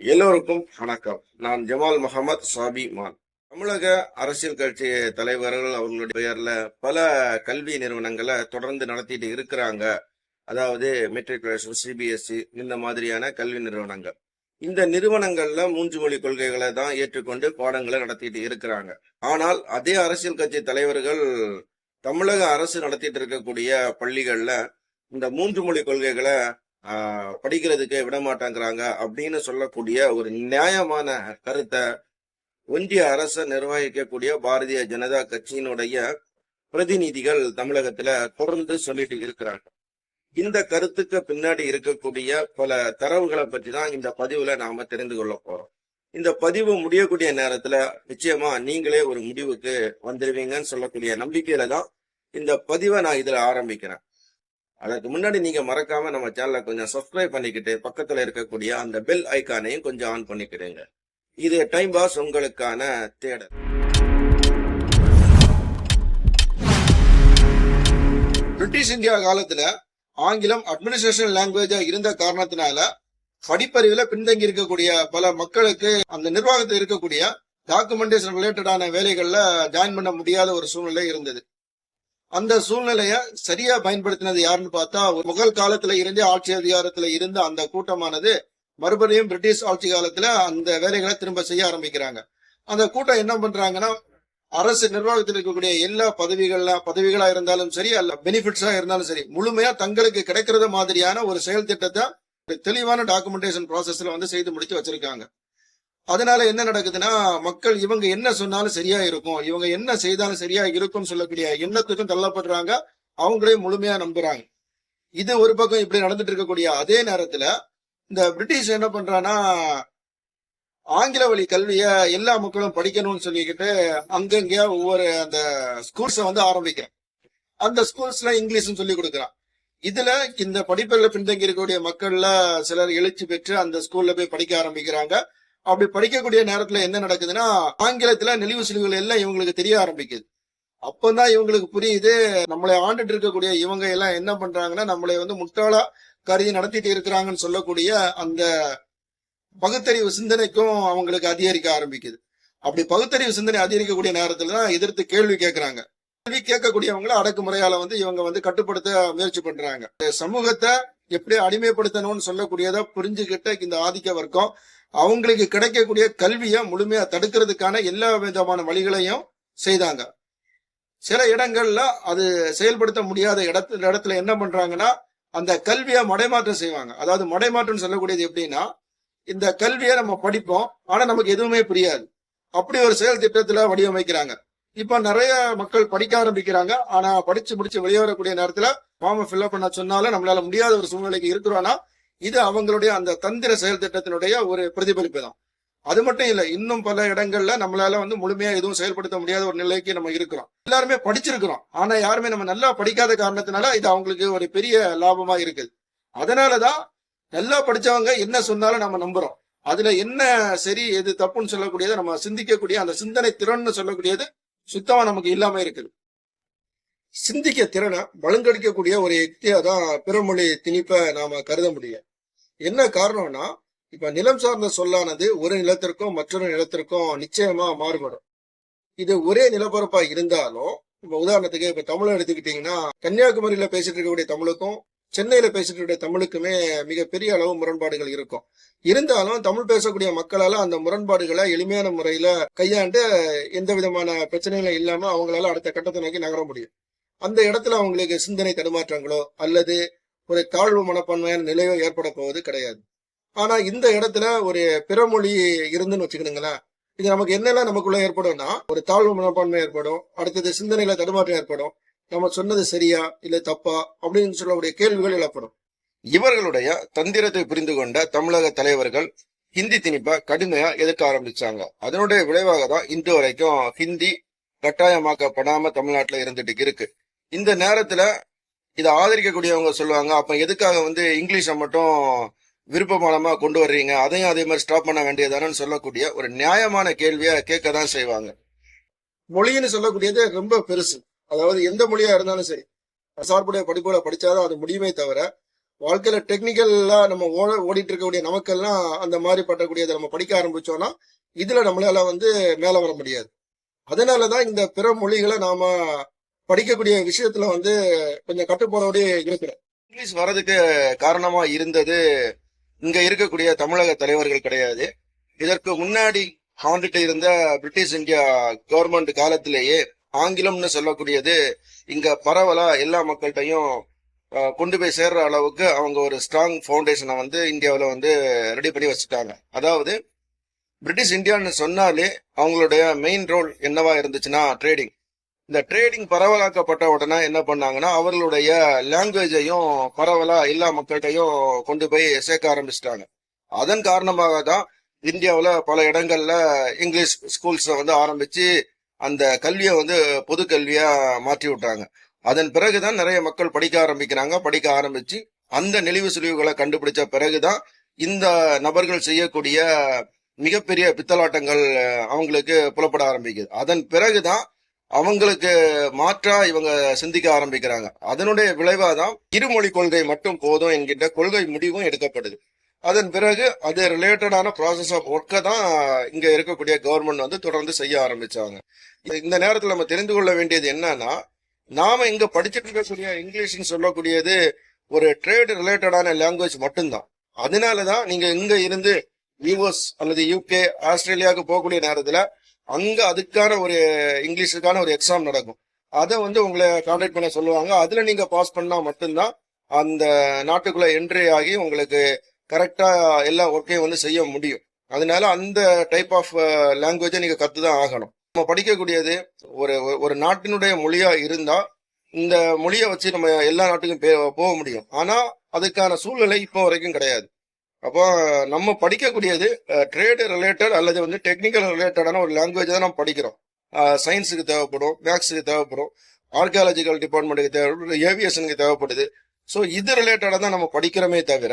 எல்லோருக்கும் வணக்கம். நான் ஜமால் முகமது சாபி மான். தமிழக அரசியல் கட்சி தலைவர்கள் அவர்களுடைய பெயர்ல பல கல்வி நிறுவனங்களை தொடர்ந்து நடத்திட்டு இருக்கிறாங்க. அதாவது மெட்ரிகுலேஷன் சிபிஎஸ்சி இந்த மாதிரியான கல்வி நிறுவனங்கள். இந்த நிறுவனங்கள்ல மூன்று மொழி கொள்கைகளை தான் ஏற்றுக்கொண்டு பாடங்களை நடத்திட்டு இருக்கிறாங்க. ஆனால் அதே அரசியல் கட்சி தலைவர்கள் தமிழக அரசு நடத்திட்டு இருக்கக்கூடிய பள்ளிகள்ல இந்த மூன்று மொழி கொள்கைகளை படிக்கிறதுக்கு விடமாட்டாங்கிறாங்க அப்படின்னு சொல்லக்கூடிய ஒரு நியாயமான கருத்தை ஒன்றிய அரசை நிர்வகிக்கக்கூடிய பாரதிய ஜனதா கட்சியினுடைய பிரதிநிதிகள் தமிழகத்துல தொடர்ந்து சொல்லிட்டு இருக்கிறாங்க. இந்த கருத்துக்கு பின்னாடி இருக்கக்கூடிய பல தரவுகளை பற்றி தான் இந்த பதிவுல நாம தெரிந்து கொள்ள போறோம். இந்த பதிவு முடியக்கூடிய நேரத்துல நிச்சயமா நீங்களே ஒரு முடிவுக்கு வந்துருவீங்கன்னு சொல்லக்கூடிய நம்பிக்கையில தான் இந்த பதிவை நான் இதுல ஆரம்பிக்கிறேன். அதற்கு முன்னாடி நீங்க மறக்காம நம்ம சேனலை கொஞ்சம் சப்ஸ்கிரைப் பண்ணிக்கிட்டு பக்கத்துல இருக்கக்கூடிய அந்த பெல் ஐக்கானையும் கொஞ்சம் ஆன் பண்ணிக்கிடுங்க. இது டைம் பாஸ் உங்களுக்கான தேடல். பிரிட்டிஷ் இந்தியா காலத்துல ஆங்கிலம் அட்மினிஸ்ட்ரேஷன் லாங்குவேஜா இருந்த காரணத்தினால படிப்பறிவுல பின்தங்கி இருக்கக்கூடிய பல மக்களுக்கு அந்த நிர்வாகத்தில் இருக்கக்கூடிய டாக்குமெண்டேஷன் ரிலேட்டடான வேலைகள்ல ஜாயின் பண்ண முடியாத ஒரு சூழ்நிலை இருந்தது. அந்த சூழ்நிலைய சரியா பயன்படுத்தினது யாருன்னு பார்த்தா ஒரு முகல் காலத்துல இருந்தே ஆட்சி அதிகாரத்துல இருந்த அந்த கூட்டமானது மறுபடியும் பிரிட்டிஷ் ஆட்சி காலத்துல அந்த வேலைகளை திரும்ப செய்ய ஆரம்பிக்கிறாங்க. அந்த கூட்டம் என்ன பண்றாங்கன்னா அரசு நிர்வாகத்தில் இருக்கக்கூடிய எல்லா பதவிகள்ல பதவிகளா இருந்தாலும் சரி அல்ல பெனிஃபிட்ஸா இருந்தாலும் சரி முழுமையா தங்களுக்கு கிடைக்கிறது மாதிரியான ஒரு செயல் திட்டத்தை தெளிவான டாக்குமெண்டேஷன் ப்ராசஸ்ல வந்து செய்து முடித்து வச்சிருக்காங்க. அதனால என்ன நடக்குதுன்னா மக்கள் இவங்க என்ன சொன்னாலும் சரியா இருக்கும். இவங்க என்ன செய்தாலும் சரியா இருக்கும்னு சொல்லக்கூடிய எண்ணத்துக்கும் தள்ளப்படுறாங்க. அவங்களே முழுமையா நம்புறாங்க. இது ஒரு பக்கம் இப்படி நடந்துட்டு இருக்கக்கூடிய அதே நேரத்துல இந்த பிரிட்டிஷ் என்ன பண்றான்னா ஆங்கில வழி கல்விய எல்லா மக்களும் படிக்கணும்னு சொல்லிக்கிட்டு அங்கங்க ஒவ்வொரு அந்த ஸ்கூல்ஸை வந்து ஆரம்பிக்கிறேன் அந்த ஸ்கூல்ஸ்ல இங்கிலீஷ்னு சொல்லி கொடுக்குறான். இதுல இந்த படிப்பில் பின்தங்கி இருக்கக்கூடிய மக்கள்ல சிலர் எழுச்சி பெற்று அந்த ஸ்கூல்ல போய் படிக்க ஆரம்பிக்கிறாங்க. அப்படி படிக்கக்கூடிய நேரத்துல என்ன நடக்குதுன்னா ஆங்கிலத்துல நெளிவு சுழிவுகள் எல்லாம் இவங்களுக்கு தெரிய ஆரம்பிக்குது. அப்பதான் இவங்களுக்கு புரியுது நம்மளை ஆண்டுட்டு இருக்கக்கூடிய இவங்க எல்லாம் என்ன பண்றாங்கன்னா நம்மளை வந்து முட்டாளா கருதி நடத்திட்டு இருக்கிறாங்கன்னு சொல்லக்கூடிய அந்த பகுத்தறிவு சிந்தனைக்கும் அவங்களுக்கு அதிகரிக்க ஆரம்பிக்குது. அப்படி பகுத்தறிவு சிந்தனை அதிகரிக்கக்கூடிய நேரத்துல தான் எதிர்த்து கேள்வி கேட்கறாங்க கேள்வி கேட்கக்கூடியவங்கள அடக்குமுறையால வந்து இவங்க வந்து கட்டுப்படுத்த முயற்சி பண்றாங்க. இந்த சமூகத்தை எப்படி அடிமைப்படுத்தணும்னு சொல்லக்கூடியதை புரிஞ்சுக்கிட்ட இந்த ஆதிக்க வர்க்கம் அவங்களுக்கு கிடைக்கக்கூடிய கல்வியை முழுமையா தடுக்கிறதுக்கான எல்லா விதமான வழிகளையும் செய்தாங்க. சில இடங்கள்ல அது செயல்படுத்த முடியாத இடத்துல இடத்துல என்ன பண்றாங்கன்னா அந்த கல்வியை மடைமாற்றம் செய்வாங்க. அதாவது மடைமாற்றம் சொல்லக்கூடியது எப்படின்னா இந்த கல்வியை நம்ம படிப்போம் ஆனா நமக்கு எதுவுமே புரியாது. அப்படி ஒரு செயல் திட்டத்துல வடிவமைக்கிறாங்க. இப்ப நிறைய மக்கள் படிக்க ஆரம்பிக்கிறாங்க. ஆனா படிச்சு முடிச்சு வெளியே வரக்கூடிய நேரத்துல ஃபார்மை ஃபில்அப் பண்ண சொன்னாலும் நம்மளால முடியாத ஒரு சூழ்நிலைக்கு இருக்கிறோம்னா இது அவங்களுடைய அந்த தந்திர செயல் திட்டத்தினுடைய ஒரு பிரதிபலிப்பு தான். அது மட்டும் இல்ல இன்னும் பல இடங்கள்ல நம்மளால வந்து முழுமையா எதுவும் செயல்படுத்த முடியாத ஒரு நிலைக்கு நம்ம இருக்கிறோம். எல்லாருமே படிச்சிருக்கிறோம். ஆனா யாருமே நம்ம நல்லா படிக்காத காரணத்தினால இது அவங்களுக்கு ஒரு பெரிய லாபமா இருக்குது அதனாலதான் நல்லா படிச்சவங்க என்ன சொன்னாலும் நம்ம நம்புறோம். அதுல என்ன சரி எது தப்புன்னு சொல்லக்கூடியது நம்ம சிந்திக்கக்கூடிய அந்த சிந்தனை திறன்னு சொல்லக்கூடியது சுத்தமா நமக்கு இல்லாம இருக்குது சிந்திக்க திறனை வலுங்கடிக்கக்கூடிய ஒரு யுக்தியா தான் பிறமொழி திணிப்பை நாம கருத முடியும். என்ன காரணம்னா இப்ப நிலம் சார்ந்த சொல்லானது ஒரு நிலத்திற்கும் மற்றொரு நிலத்திற்கும் நிச்சயமா மாறுபடும். இது ஒரே நிலப்பரப்பா இருந்தாலும் இப்ப உதாரணத்துக்கு இப்ப தமிழை எடுத்துக்கிட்டீங்கன்னா கன்னியாகுமரியில பேசிட்டு இருக்கக்கூடிய தமிழுக்கும் சென்னையில பேசிட்டு இருக்க தமிழுக்குமே மிகப்பெரிய அளவு முரண்பாடுகள் இருக்கும். இருந்தாலும் தமிழ் பேசக்கூடிய மக்களால அந்த முரண்பாடுகளை எளிமையான முறையில கையாண்டு எந்த விதமான பிரச்சனைகளும் இல்லாம அவங்களால அடுத்த கட்டத்தை நோக்கி நகர முடியும். அந்த இடத்துல அவங்களுக்கு சிந்தனை தடுமாற்றங்களோ அல்லது ஒரு தாழ்வு மனப்பான்மையான நிலையோ ஏற்பட போவது கிடையாது. ஆனா இந்த இடத்துல ஒரு பிறமொழி இருந்துன்னு வச்சுக்கணுங்களேன். இது நமக்கு என்னெல்லாம் நமக்குள்ள ஏற்படும்னா ஒரு தாழ்வு மனப்பான்மை ஏற்படும் அடுத்தது சிந்தனையில தடுமாற்றம் ஏற்படும் நம்ம சொன்னது சரியா இல்ல தப்பா அப்படின்னு சொல்லக்கூடிய கேள்விகள் எழப்படும் இவர்களுடைய தந்திரத்தை புரிந்து கொண்ட தமிழக தலைவர்கள் ஹிந்தி திணிப்பை கடுமையா எதிர்க்க ஆரம்பிச்சாங்க. அதனுடைய விளைவாக தான் இன்று வரைக்கும் ஹிந்தி கட்டாயமாக்கப்படாம தமிழ்நாட்டுல இருந்துட்டு இருக்கு. இந்த நேரத்துல இதை ஆதரிக்கக்கூடியவங்க சொல்லுவாங்க. அப்ப எதுக்காக வந்து இங்கிலீஷை மட்டும் விருப்பமானமா கொண்டு வர்றீங்க? அதையும் அதே மாதிரி ஸ்டாப் பண்ண வேண்டியதானு சொல்லக்கூடிய ஒரு நியாயமான கேள்வியை கேட்க தான் செய்வாங்க. மொழின்னு சொல்லக்கூடியது ரொம்ப பெருசு. அதாவது எந்த மொழியா இருந்தாலும் சரி சார்புடைய படிப்புகளை படிச்சாதான் அது முடியுமே தவிர வாழ்க்கையில டெக்னிக்கலா நம்ம ஓட ஓடிட்டு இருக்கக்கூடிய நமக்கெல்லாம் அந்த மாதிரி பட்டக்கூடியதை நம்ம படிக்க ஆரம்பிச்சோம்னா இதுல நம்மளால வந்து மேல வர முடியாது. அதனாலதான் இந்த பிற மொழிகளை நாம படிக்கக்கூடிய விஷயத்துல வந்து கொஞ்சம் கட்டுப்பாடோடய இருக்கிறேன். இங்கிலீஷ் வர்றதுக்கு காரணமா இருந்தது இங்க இருக்கக்கூடிய தமிழக தலைவர்கள் கிடையாது. இதற்கு முன்னாடி ஆண்டுட்டு இருந்த பிரிட்டிஷ் இந்தியா கவர்மெண்ட் காலத்திலேயே ஆங்கிலம்னு சொல்லக்கூடியது இங்க பரவலா எல்லா மக்கள்கிட்டையும் கொண்டு போய் சேர்ற அளவுக்கு அவங்க ஒரு ஸ்ட்ராங் ஃபவுண்டேஷனை வந்து இந்தியாவில் வந்து ரெடி பண்ணி வச்சுட்டாங்க. அதாவது பிரிட்டிஷ் இந்தியான்னு சொன்னாலே அவங்களுடைய மெயின் ரோல் என்னவா இருந்துச்சுன்னா ட்ரேடிங் இந்த ட்ரேடிங் பரவலாக்கப்பட்ட உடனே என்ன பண்ணாங்கன்னா அவர்களுடைய லாங்குவேஜையும் பரவலா எல்லா மக்கள்கிட்டையும் கொண்டு போய் சேர்க்க ஆரம்பிச்சிட்டாங்க. அதன் காரணமாக தான் இந்தியாவில் பல இடங்கள்ல இங்கிலீஷ் ஸ்கூல்ஸை வந்து ஆரம்பிச்சு அந்த கல்வியை வந்து பொது கல்வியா மாற்றி விட்டாங்க. அதன் பிறகுதான் நிறைய மக்கள் படிக்க ஆரம்பிக்கிறாங்க. படிக்க ஆரம்பிச்சு அந்த நெளிவு சுழிவுகளை கண்டுபிடிச்ச பிறகுதான் இந்த நபர்கள் செய்யக்கூடிய மிகப்பெரிய பித்தலாட்டங்கள் அவங்களுக்கு புலப்பட ஆரம்பிக்குது. அதன் பிறகுதான் அவங்களுக்கு மாற்றா இவங்க சிந்திக்க ஆரம்பிக்கிறாங்க. அதனுடைய விளைவாதான் இருமொழி கொள்கை மட்டும் போதும் என்கின்ற கொள்கை முடிவும் எடுக்கப்படுது. அதன் பிறகு அது ரிலேட்டடான ப்ராசஸ் ஆஃப் ஒர்க்கை தான் இங்க இருக்கக்கூடிய கவர்மெண்ட் வந்து தொடர்ந்து செய்ய ஆரம்பிச்சாங்க. இந்த நேரத்தில் நம்ம தெரிந்து கொள்ள வேண்டியது என்னன்னா நாம இங்க படிச்சுட்டு இருக்கக்கூடிய இங்கிலீஷ்னு சொல்லக்கூடியது ஒரு ட்ரேட் ரிலேட்டடான லாங்குவேஜ் மட்டும்தான். அதனாலதான் நீங்க இங்க இருந்து யூஎஸ் அல்லது யூகே ஆஸ்திரேலியாவுக்கு போகக்கூடிய நேரத்துல அங்க அதுக்கான ஒரு இங்கிலீஷுக்கான ஒரு எக்ஸாம் நடக்கும். அதை வந்து உங்களை கான்டாக்ட் பண்ண சொல்லுவாங்க. அதுல நீங்க பாஸ் பண்ணா மட்டும்தான் அந்த நாட்டுக்குள்ள என்ட்ரி ஆகி உங்களுக்கு கரெக்டா எல்லா ஒர்க்கையும் வந்து செய்ய முடியும். அதனால அந்த டைப் ஆஃப் லாங்குவேஜை நீங்க கத்து தான் ஆகணும். நம்ம படிக்கக்கூடியது ஒரு ஒரு- நாட்டினுடைய மொழியா இருந்தா இந்த மொழியை வச்சு நம்ம எல்லா நாட்டுக்கும் போக முடியும். ஆனா அதுக்கான சூழ்நிலை இப்போ வரைக்கும் கிடையாது. அப்போ நம்ம படிக்கக்கூடியது ட்ரேடு ரிலேட்டட் அல்லது வந்து டெக்னிக்கல் ரிலேட்டடான ஒரு லாங்குவேஜ் தான் நம்ம படிக்கிறோம். சயின்ஸுக்கு தேவைப்படும் மேக்ஸுக்கு தேவைப்படும் ஆர்கியாலஜிக்கல் டிபார்ட்மெண்ட்டுக்கு தேவைப்படும் ஏவியேஷனுக்கு தேவைப்படுது. ஸோ இது ரிலேட்டடாக தான் நம்ம படிக்கிறோமே தவிர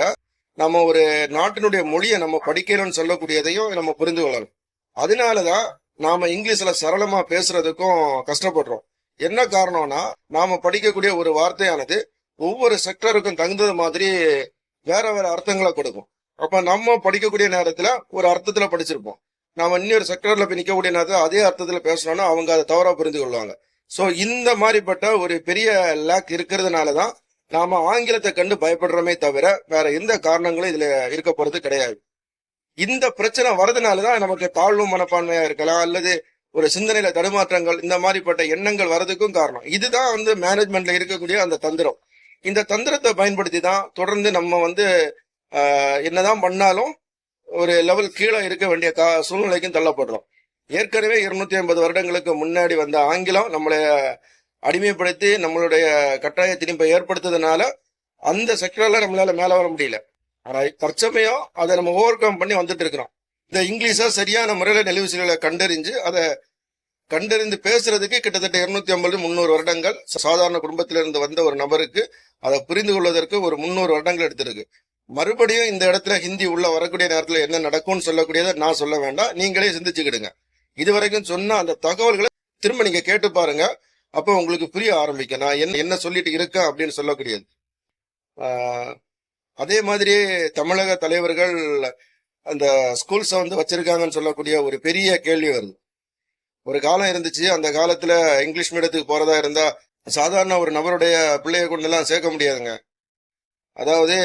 நம்ம ஒரு நாட்டினுடைய மொழியை நம்ம படிக்கிறோம்னு சொல்லக்கூடியதையும் நம்ம புரிந்து கொள்ளணும். அதனால தான் நாம் இங்கிலீஷில் சரளமாக பேசுறதுக்கும் கஷ்டப்படுறோம். என்ன காரணம்னா நாம் படிக்கக்கூடிய ஒரு வார்த்தையானது ஒவ்வொரு செக்டருக்கும் தகுந்தது மாதிரி வேற வேற அர்த்தங்களை கொடுக்கும். அப்ப நம்ம படிக்கக்கூடிய நேரத்துல ஒரு அர்த்தத்துல படிச்சிருப்போம். நாம இன்னொரு செக்டர்ல போய் நிக்கக்கூடிய நேரத்துல அதே அர்த்தத்துல பேசணும்னா அவங்க அதை தவறா புரிந்து கொள்வாங்க. சோ இந்த மாதிரிப்பட்ட ஒரு பெரிய லேக் இருக்கிறதுனால தான் நாம ஆங்கிலத்தை கண்டு பயப்படுறோமே தவிர வேற எந்த காரணங்களும் இதுல இருக்க போறது கிடையாது. இந்த பிரச்சனை வரதுனால தான் நமக்கு தாழ்வு மனப்பான்மையா இருக்கலாம் அல்லது ஒரு சிந்தனையில தடுமாற்றங்கள் இந்த மாதிரிப்பட்ட எண்ணங்கள் வரதுக்கும் காரணம். இதுதான் வந்து மேனேஜ்மெண்ட்ல இருக்கக்கூடிய அந்த தந்திரம். இந்த தந்திரத்தை பயன்படுத்தி தான் தொடர்ந்து நம்ம வந்து என்னதான் பண்ணாலும் ஒரு லெவல் கீழே இருக்க வேண்டிய கா சூழ்நிலைக்கும் தள்ளப்படுறோம். ஏற்கனவே இருநூத்தி ஐம்பது வருடங்களுக்கு முன்னாடி வந்த ஆங்கிலம் நம்மளை அடிமைப்படுத்தி நம்மளுடைய கட்டாய திணிப்பை ஏற்படுத்ததுனால அந்த செக்டர்ல நம்மளால மேல வர முடியல. ஆனா தற்சமயம் அதை நம்ம ஓவர் கம் பண்ணி வந்துட்டு இருக்கிறோம். இந்த இங்கிலீஷா சரியான முறையில நெளிவு கண்டறிஞ்சு அதை கண்டறிந்து பேசுறதுக்கு கிட்டத்தட்ட இருநூத்தி ஐம்பது முந்நூறு வருடங்கள் சாதாரண குடும்பத்திலிருந்து வந்த ஒரு நபருக்கு அதை புரிந்து கொள்வதற்கு ஒரு முந்நூறு வருடங்கள் எடுத்திருக்கு. மறுபடியும் இந்த இடத்துல ஹிந்தி உள்ள வரக்கூடிய நேரத்தில் என்ன நடக்கும்னு சொல்லக்கூடியதை நான் சொல்ல வேண்டாம். நீங்களே சிந்திச்சுக்கிடுங்க. இது வரைக்கும் சொன்ன அந்த தகவல்களை திரும்ப நீங்க கேட்டு பாருங்க. அப்போ உங்களுக்கு புரிய ஆரம்பிக்கும். நான் என்ன என்ன சொல்லிட்டு இருக்கேன் அப்படின்னு சொல்லக்கூடியது. அதே மாதிரியே தமிழக தலைவர்கள் அந்த ஸ்கூல்ஸை வந்து வச்சிருக்காங்கன்னு சொல்லக்கூடிய ஒரு பெரிய கேள்வி வருது. ஒரு காலம் இருந்துச்சு. அந்த காலத்துல இங்கிலீஷ் மீடியத்துக்கு போறதா இருந்தா சாதாரண ஒரு நபருடைய பிள்ளைய கொண்டு எல்லாம் சேர்க்க முடியாதுங்க. அதாவது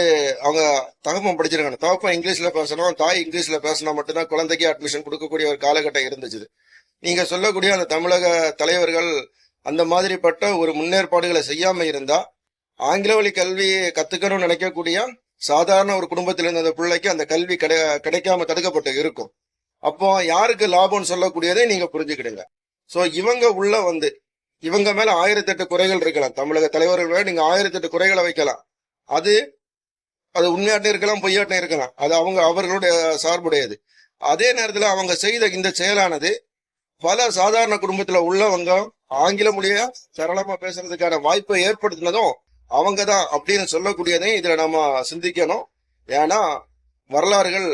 அவங்க தகப்பம் படிச்சிருக்காங்க. தகப்பம் இங்கிலீஷ்ல பேசணும். தாய் இங்கிலீஷ்ல பேசினா மட்டும்தான் குழந்தைக்கு அட்மிஷன் கொடுக்கக்கூடிய ஒரு காலகட்டம் இருந்துச்சு. நீங்க சொல்லக்கூடிய அந்த தமிழக தலைவர்கள் அந்த மாதிரிப்பட்ட ஒரு முன்னேற்பாடுகளை செய்யாம இருந்தா ஆங்கில வழி கல்வி கத்துக்கணும்னு நினைக்கக்கூடிய சாதாரண ஒரு குடும்பத்தில் இருந்த அந்த பிள்ளைக்கு அந்த கல்வி கிடை கிடைக்காம தடுக்கப்பட்டு இருக்கும். அப்போ யாருக்கு லாபம்னு சொல்லக்கூடியதை நீங்க புரிஞ்சுக்கிடுங்க. ஸோ இவங்க உள்ள வந்து இவங்க மேல ஆயிரத்தெட்டு குறைகள் இருக்கலாம். தமிழக தலைவர்கள் மேல நீங்க ஆயிரத்தெட்டு குறைகளை வைக்கலாம். அது அது உண்மையாட்டம் இருக்கலாம் பொய்யாட்டம் இருக்கலாம். அது அவங்க அவர்களுடைய சார்புடையது. அதே நேரத்தில் அவங்க செய்த இந்த செயலானது பல சாதாரண குடும்பத்தில் உள்ளவங்க ஆங்கில மொழியா சரளமா பேசுறதுக்கான வாய்ப்பை ஏற்படுத்தினதும் அவங்க தான் அப்படின்னு சொல்லக்கூடியதையும் இதுல நம்ம சிந்திக்கணும். ஏன்னா வரலாறுகள்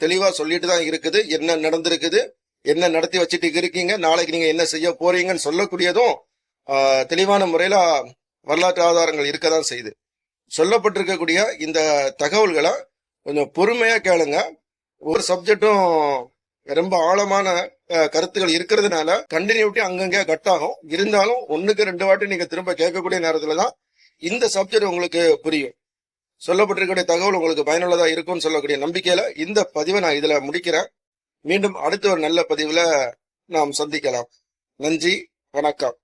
தெளிவா சொல்லிட்டு தான் இருக்குது. என்ன நடந்திருக்குது என்ன நடத்தி வச்சுட்டு இருக்கீங்க நாளைக்கு நீங்க என்ன செய்ய போறீங்கன்னு சொல்லக்கூடியதும் தெளிவான முறையில வரலாற்று ஆதாரங்கள் இருக்க தான் செய்யுது. சொல்லப்பட்டிருக்கக்கூடிய இந்த தகவல்களை கொஞ்சம் பொறுமையா கேளுங்க. ஒரு சப்ஜெக்டும் ரொம்ப ஆழமான கருத்துக்கள் இருக்கிறதுனால கண்டினியூட்டி அங்கங்கே கட் ஆகும் இருந்தாலும் ஒண்ணுக்கு ரெண்டு வாட்டி நீங்க திரும்ப கேட்கக்கூடிய நேரத்துல தான் இந்த சப்ஜெக்ட் உங்களுக்கு புரியும். சொல்லப்பட்டிருக்கக்கூடிய தகவல் உங்களுக்கு பயனுள்ளதா இருக்கும்னு சொல்லக்கூடிய நம்பிக்கையில இந்த பதிவை நான் இதுல முடிக்கிறேன். மீண்டும் அடுத்த ஒரு நல்ல பதிவுல நாம் சந்திக்கலாம். நன்றி வணக்கம்.